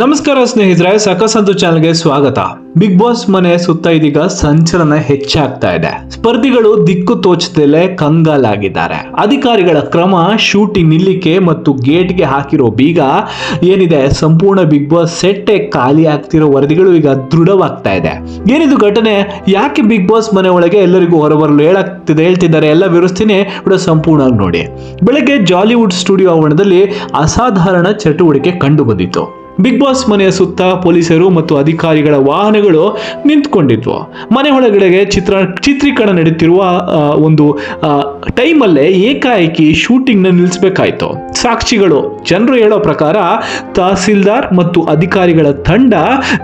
ನಮಸ್ಕಾರ ಸ್ನೇಹಿತರೆ ಸಕಸಂತು ಚಾನಲ್ಗೆ ಸ್ವಾಗತ. ಬಿಗ್ ಬಾಸ್ ಮನೆ ಸುತ್ತ ಇದೀಗ ಸಂಚಲನ ಹೆಚ್ಚಾಗ್ತಾ ಇದೆ. ಸ್ಪರ್ಧಿಗಳು ದಿಕ್ಕು ತೋಚದಲ್ಲೇ ಕಂಗಾಲಾಗಿದ್ದಾರೆ. ಅಧಿಕಾರಿಗಳ ಕ್ರಮ ಶೂಟಿಂಗ್ ನಿಲ್ಲಿಕೆ ಮತ್ತು ಗೇಟ್ಗೆ ಹಾಕಿರೋ ಬೀಗ ಏನಿದೆ, ಸಂಪೂರ್ಣ ಬಿಗ್ ಬಾಸ್ ಸೆಟ್ಟೆ ಖಾಲಿ ಆಗ್ತಿರೋ ವರದಿಗಳು ಈಗ ದೃಢವಾಗ್ತಾ ಇದೆ. ಏನಿದು ಘಟನೆ? ಯಾಕೆ ಬಿಗ್ ಬಾಸ್ ಮನೆ ಒಳಗೆ ಎಲ್ಲರಿಗೂ ಹೊರಬರಲು ಹೇಳಾಗ್ತಿದೆ, ಹೇಳ್ತಿದ್ದಾರೆ ಎಲ್ಲ ವಿವರಿಸ್ತೀನಿ ಕೂಡ ಸಂಪೂರ್ಣವಾಗಿ ನೋಡಿ. ಬೆಳಗ್ಗೆ ಜಾಲಿವುಡ್ ಸ್ಟುಡಿಯೋ ಆವರಣದಲ್ಲಿ ಅಸಾಧಾರಣ ಚಟುವಟಿಕೆ ಕಂಡು ಬಂದಿತ್ತು ಬಿಗ್ ಬಾಸ್ ಮನೆಯ ಸುತ್ತ ಪೊಲೀಸರು ಮತ್ತು ಅಧಿಕಾರಿಗಳ ವಾಹನಗಳು ನಿಂತ್ಕೊಂಡಿದ್ವು. ಮನೆ ಒಳಗಡೆಗೆ ಚಿತ್ರ, ಚಿತ್ರೀಕರಣ ನಡೀತಿರುವ ಒಂದು ಟೈಮಲ್ಲೇ ಏಕಾಏಕಿ ಶೂಟಿಂಗ್ನ ನಿಲ್ಲಿಸಬೇಕಾಯಿತು. ಸಾಕ್ಷಿಗಳು, ಜನರು ಹೇಳೋ ಪ್ರಕಾರ ತಹಸೀಲ್ದಾರ್ ಮತ್ತು ಅಧಿಕಾರಿಗಳ ತಂಡ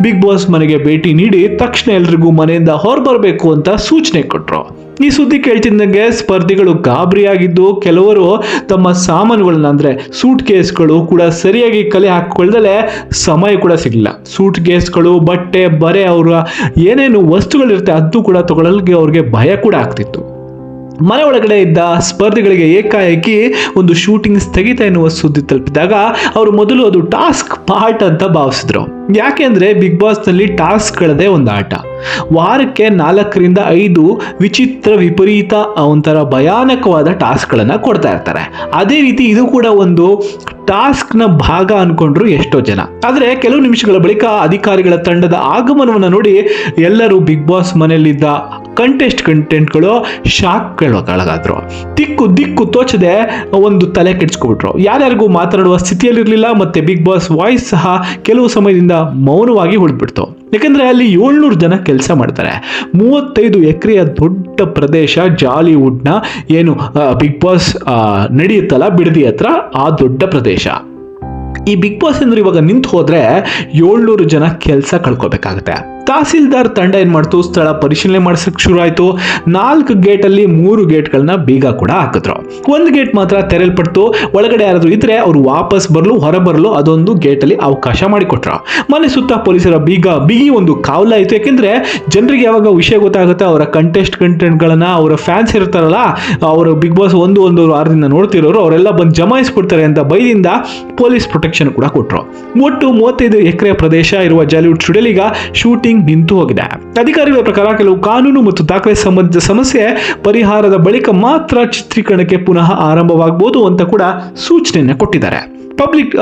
ಬಿಗ್ ಬಾಸ್ ಮನೆಗೆ ಭೇಟಿ ನೀಡಿ ತಕ್ಷಣ ಎಲ್ರಿಗೂ ಮನೆಯಿಂದ ಹೊರಬರಬೇಕು ಅಂತ ಸೂಚನೆ ಕೊಟ್ಟರು ಈ ಸುದ್ದಿ ಕೇಳ್ತಿದ್ದಂಗೆ ಸ್ಪರ್ಧಿಗಳು ಗಾಬರಿಯಾಗಿದ್ದು ಕೆಲವರು ತಮ್ಮ ಸಾಮಾನುಗಳನ್ನ ಅಂದ್ರೆ ಸೂಟ್ ಕೇಸ್ಗಳು ಕೂಡ ಸರಿಯಾಗಿ ಕಲೆ ಹಾಕೊಳ್ದಲೆ ಸಮಯ ಕೂಡ ಸಿಗಲಿಲ್ಲ. ಸೂಟ್ ಕೇಸ್ಗಳು ಬಟ್ಟೆ, ಬರೆ, ಅವರ ಏನೇನು ವಸ್ತುಗಳಿರುತ್ತೆ, ಅದು ಕೂಡ ತಗೊಳ್ಳಲಿಕ್ಕೆ ಅವ್ರಿಗೆ ಭಯ ಕೂಡ ಆಗ್ತಿತ್ತು. ಮನೆ ಒಳಗಡೆ ಇದ್ದ ಸ್ಪರ್ಧಿಗಳಿಗೆ ಏಕಾಏಕಿ ಒಂದು ಶೂಟಿಂಗ್ ಸ್ಥಗಿತ ಎನ್ನುವ ಸುದ್ದಿ ತಲುಪಿದಾಗ ಅವರು ಮೊದಲು ಅದು ಟಾಸ್ಕ್ ಪಾರ್ಟ್ ಅಂತ ಭಾವಿಸಿದ್ರು. ಯಾಕೆಂದ್ರೆ ಬಿಗ್ ಬಾಸ್ನಲ್ಲಿ ಟಾಸ್ಕ್ಗಳದೇ ಒಂದು ಆಟ. ವಾರಕ್ಕೆ ನಾಲ್ಕರಿಂದ ಐದು ವಿಚಿತ್ರ ವಿಪರೀತ ಒಂಥರ ಭಯಾನಕವಾದ ಟಾಸ್ಕ್ಗಳನ್ನು ಕೊಡ್ತಾ ಇರ್ತಾರೆ. ಅದೇ ರೀತಿ ಇದು ಕೂಡ ಒಂದು ಟಾಸ್ಕ್ನ ಭಾಗ ಅನ್ಕೊಂಡ್ರು ಎಷ್ಟೋ ಜನ. ಆದರೆ ಕೆಲವು ನಿಮಿಷಗಳ ಬಳಿಕ ಅಧಿಕಾರಿಗಳ ತಂಡದ ಆಗಮನವನ್ನು ನೋಡಿ ಎಲ್ಲರೂ ಬಿಗ್ ಬಾಸ್ ಮನೆಯಲ್ಲಿದ್ದ ಕಂಟೆಸ್ಟ್ ಕಂಟೆಂಟ್ಗಳು ಶಾಕ್ಗಳಾದ್ರು ದಿಕ್ಕು ದಿಕ್ಕು ತೋಚದೆ ಒಂದು ತಲೆ ಕೆಡಿಸ್ಕೊಬಿಟ್ರು. ಯಾರ್ಯಾರಿಗೂ ಮಾತಾಡುವ ಸ್ಥಿತಿಯಲ್ಲಿರಲಿಲ್ಲ ಮತ್ತೆ ಬಿಗ್ ಬಾಸ್ ವಾಯ್ಸ್ ಸಹ ಕೆಲವು ಸಮಯದಿಂದ ಮೌನವಾಗಿ ಉಳಿದ್ಬಿಡ್ತು ಯಾಕಂದ್ರೆ ಅಲ್ಲಿ ಏಳ್ನೂರು ಜನ ಕೆಲಸ ಮಾಡ್ತಾರೆ. ಮೂವತ್ತೈದು ಎಕರೆಯ ದೊಡ್ಡ ಪ್ರದೇಶ ಜಾಲಿವುಡ್ನ ಏನು ಬಿಗ್ ಬಾಸ್ ನಡೆಯುತ್ತಲ್ಲ ಬಿಡದಿ ಹತ್ರ ಆ ದೊಡ್ಡ ಪ್ರದೇಶ. ಈ ಬಿಗ್ ಬಾಸ್ ಅಂದ್ರೆ ಇವಾಗ ನಿಂತು ಹೋದ್ರೆ ಏಳ್ನೂರು ಜನ ಕೆಲಸ ಕಳ್ಕೊಬೇಕಾಗತ್ತೆ. ತಹಸೀಲ್ದಾರ್ ತಂಡ ಏನ್ ಮಾಡ್ತು? ಸ್ಥಳ ಪರಿಶೀಲನೆ ಮಾಡಿಸಕ್ ಶುರು ಆಯ್ತು ನಾಲ್ಕು ಗೇಟ್ ಅಲ್ಲಿ ಮೂರು ಗೇಟ್ಗಳನ್ನ ಬೀಗ ಕೂಡ ಹಾಕಿದ್ರು. ಒಂದು ಗೇಟ್ ಮಾತ್ರ ತೆರೆಯಲ್ಪಟ್ಟು ಒಳಗಡೆ ಯಾರಾದ್ರೂ ಇದ್ರೆ ಅವರು ವಾಪಸ್ ಬರಲು ಹೊರ ಬರಲು ಅದೊಂದು ಗೇಟ್ ಅಲ್ಲಿ ಅವಕಾಶ ಮಾಡಿಕೊಟ್ರು. ಮನೆ ಸುತ್ತ ಪೊಲೀಸರ ಬೀಗ, ಬಿಗಿ ಒಂದು ಕಾವಲಾಯಿತು ಯಾಕೆಂದ್ರೆ ಜನರಿಗೆ ಯಾವಾಗ ವಿಷಯ ಗೊತ್ತಾಗುತ್ತೆ, ಅವರ ಕಂಟೆಸ್ಟ್ ಕಂಟೆಂಟ್ಗಳನ್ನ ಅವರ ಫ್ಯಾನ್ಸ್ ಇರ್ತಾರಲ್ಲ, ಅವರು ಬಿಗ್ ಬಾಸ್ ಒಂದು ಒಂದು ವಾರದಿಂದ ನೋಡ್ತಿರೋರು, ಅವರೆಲ್ಲ ಬಂದು ಜಮಾಯಿಸ್ಬಿಡ್ತಾರೆ ಅಂತ ಭಯದಿಂದ ಪೊಲೀಸ್ ಪ್ರೊಟೆಕ್ಷನ್ ಕೂಡ ಕೊಟ್ಟರು ಒಟ್ಟು ಮೂವತ್ತೈದು ಎಕರೆ ಪ್ರದೇಶ ಇರುವ ಜಾಲಿವುಡ್ ಸ್ಟುಡಿಯೋಲಿಗ ಈಗ ಶೂಟಿಂಗ್ ನಿಂತು ಹೋಗಿದೆ ಅಧಿಕಾರಿಗಳ ಪ್ರಕಾರ ಕೆಲವು ಕಾನೂನು ಮತ್ತು ದಾಖಲೆ ಸಂಬಂಧಿತ ಸಮಸ್ಯೆ ಪರಿಹಾರದ ಬಳಿಕ ಮಾತ್ರ ಚಿತ್ರೀಕರಣಕ್ಕೆ ಪುನಃ ಆರಂಭವಾಗಬಹುದು ಅಂತ ಕೂಡ ಸೂಚನೆಯನ್ನು ಕೊಟ್ಟಿದ್ದಾರೆ. ಪಬ್ಲಿಕ್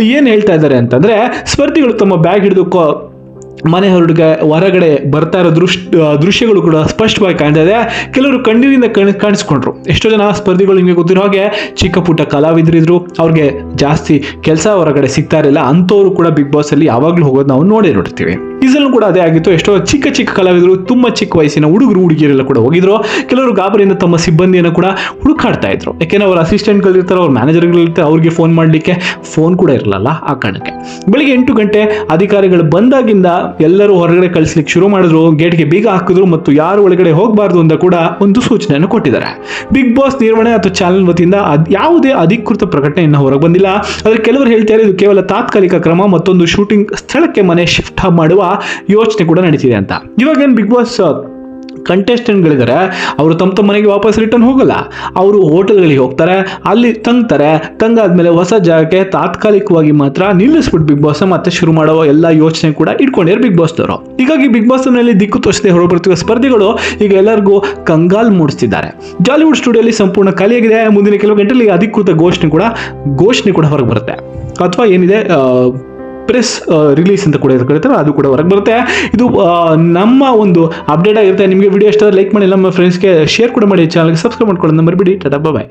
ಏನು ಹೇಳ್ತಾ ಇದ್ದಾರೆ ಅಂತಂದ್ರೆ, ಸ್ಪರ್ಧಿಗಳು ತಮ್ಮ ಬ್ಯಾಗ್ ಹಿಡಿದು ಮನೆ ಹೊರಡುಗೆ, ಹೊರಗಡೆ ಬರ್ತಾ ಇರೋ ದೃಶ್ ದೃಶ್ಯಗಳು ಕೂಡ ಸ್ಪಷ್ಟವಾಗಿ ಕಾಣ್ತಾ ಇದೆ. ಕೆಲವರು ಕಣ್ಣೀರಿಂದ ಕಣ್, ಕಾಣಿಸ್ಕೊಂಡ್ರು. ಎಷ್ಟೋ ಜನ ಸ್ಪರ್ಧಿಗಳು ನಿಮಗೆ ಗೊತ್ತಿರೋ ಹಾಗೆ ಚಿಕ್ಕ ಪುಟ್ಟ ಕಲಾವಿದರಿದ್ರು, ಅವ್ರಿಗೆ ಜಾಸ್ತಿ ಕೆಲಸ ಹೊರಗಡೆ ಸಿಗ್ತಾ ಇರಲಿಲ್ಲ. ಅಂಥವ್ರು ಕೂಡ ಬಿಗ್ ಬಾಸಲ್ಲಿ ಯಾವಾಗಲೂ ಹೋಗೋದು ನಾವು ನೋಡೇ ನೋಡ್ತೀವಿ ಈಸಲು ಕೂಡ ಅದೇ ಆಗಿತ್ತು. ಎಷ್ಟೋ ಚಿಕ್ಕ ಚಿಕ್ಕ ಕಲಾವಿದರು, ತುಂಬಾ ಚಿಕ್ಕ ವಯಸ್ಸಿನ ಹುಡುಗರು, ಹುಡುಗಿಯರೆಲ್ಲ ಕೂಡ ಹೋಗಿದ್ರು. ಕೆಲವರು ಗಾಬರಿಯಿಂದ ತಮ್ಮ ಸಿಬ್ಬಂದಿಯನ್ನು ಕೂಡ ಹುಡುಕಾಡ್ತಾ ಇದ್ರು. ಯಾಕೆಂದ್ರೆ ಅವ್ರ ಅಸಿಸ್ಟೆಂಟ್ಗಳಿರ್ತಾರೆ ಅವ್ರ ಮ್ಯಾನೇಜರ್ಗಳಿರ್ತಾರೆ ಅವ್ರಿಗೆ ಫೋನ್ ಮಾಡಲಿಕ್ಕೆ ಫೋನ್ ಕೂಡ ಇರಲಿಲ್ಲ ಆ ಕಾರಣಕ್ಕೆ. ಬೆಳಿಗ್ಗೆ ಎಂಟು ಗಂಟೆ ಅಧಿಕಾರಿಗಳು ಬಂದಾಗಿಂದ ಎಲ್ಲರೂ ಹೊರಗಡೆ ಕಳಿಸ್ಲಿಕ್ಕೆ ಶುರು ಮಾಡಿದ್ರು. ಗೇಟ್ಗೆ ಬೀಗ ಹಾಕಿದ್ರು ಮತ್ತು ಯಾರು ಒಳಗಡೆ ಹೋಗಬಾರ್ದು ಅಂತ ಕೂಡ ಒಂದು ಸೂಚನೆಯನ್ನು ಕೊಟ್ಟಿದ್ದಾರೆ. ಬಿಗ್ ಬಾಸ್ ನಿರ್ವಹಣೆ ಅಥವಾ ಚಾನೆಲ್ ವತಿಯಿಂದ ಯಾವುದೇ ಅಧಿಕೃತ ಪ್ರಕಟಣೆ ಇನ್ನು ಹೊರಗೆ ಬಂದಿಲ್ಲ. ಆದರೆ ಕೆಲವರು ಹೇಳ್ತಾರೆ ಇದು ಕೇವಲ ತಾತ್ಕಾಲಿಕ ಕ್ರಮ, ಮತ್ತೊಂದು ಶೂಟಿಂಗ್ ಸ್ಥಳಕ್ಕೆ ಮನೆ ಶಿಫ್ಟ್ ಮಾಡುವ ಯೋಚನೆ ಕೂಡ ನಡೀತಿದೆ ಅಂತ. ಇವಾಗ ಏನು ಬಿಗ್ ಬಾಸ್ ಕಂಟೆಸ್ಟೆಂಟ್ಗಳಿದ್ದಾರೆ ಅವರು ತಮ್ಮ ತಮ್ಮ ಮನೆಗೆ ವಾಪಸ್ ರಿಟರ್ನ್ ಹೋಗಲ್ಲ. ಅವರು ಹೋಟೆಲ್ಗಳಿಗೆ ಹೋಗ್ತಾರೆ, ಅಲ್ಲಿ ತಂಗ್ತಾರೆ ತಂಗಾದ್ಮೇಲೆ ಹೊಸ ಜಾಗಕ್ಕೆ ತಾತ್ಕಾಲಿಕವಾಗಿ ಮಾತ್ರ ನಿಲ್ಲಿಸ್ಬಿಟ್ಟು ಬಿಗ್ ಬಾಸ್ ಮತ್ತೆ ಶುರು ಮಾಡೋ ಎಲ್ಲ ಯೋಚನೆ ಕೂಡ ಇಟ್ಕೊಂಡಿರೋ ಬಿಗ್ ಬಾಸ್ದವರು ಹೀಗಾಗಿ ಬಿಗ್ ಬಾಸ್ ಮನೆಯಲ್ಲಿ ದಿಕ್ಕು ತೋರಿಸದೆ ಹೊರಬರ್ತಿರುವ ಸ್ಪರ್ಧಿಗಳು ಈಗ ಎಲ್ಲರಿಗೂ ಕಂಗಾಲ್ ಮೂಡಿಸ್ತಿದ್ದಾರೆ. ಜಾಲಿವುಡ್ ಸ್ಟುಡಿಯೋಲಿ ಸಂಪೂರ್ಣ ಖಾಲಿಯಾಗಿದೆ. ಮುಂದಿನ ಕೆಲವು ಗಂಟೆಯಲ್ಲಿ ಅಧಿಕೃತ ಘೋಷಣೆ ಕೂಡ ಘೋಷಣೆ ಕೂಡ ಹೊರಗೆ ಬರುತ್ತೆ. ಅಥವಾ ಏನಿದೆ ಪ್ರೆಸ್ ರಿಲೀಸ್ ಅಂತ ಕೂಡ ಕರೀತಾರೆ ಅದು ಕೂಡ ಹೊರಗೆ ಬರುತ್ತೆ. ಇದು ನಮ್ಮ ಒಂದು ಅಪ್ಡೇಟ್ ಆಗಿರುತ್ತೆ. ನಿಮಗೆ ವಿಡಿಯೋ ಇಷ್ಟ ಲೈಕ್ ಮಾಡಿ, ನಮ್ಮ ಫ್ರೆಂಡ್ಸ್ಗೆ ಶೇರ್ ಕೂಡ ಮಾಡಿ ಚಾನಲ್ಗೆ ಸಬ್ಸ್ಕ್ರೈಬ್ ಮಾಡ್ಕೊಳ್ಳೋದು ಮರಿಬಿಡಿ. ಟಾಟಾ ಬಾಯ್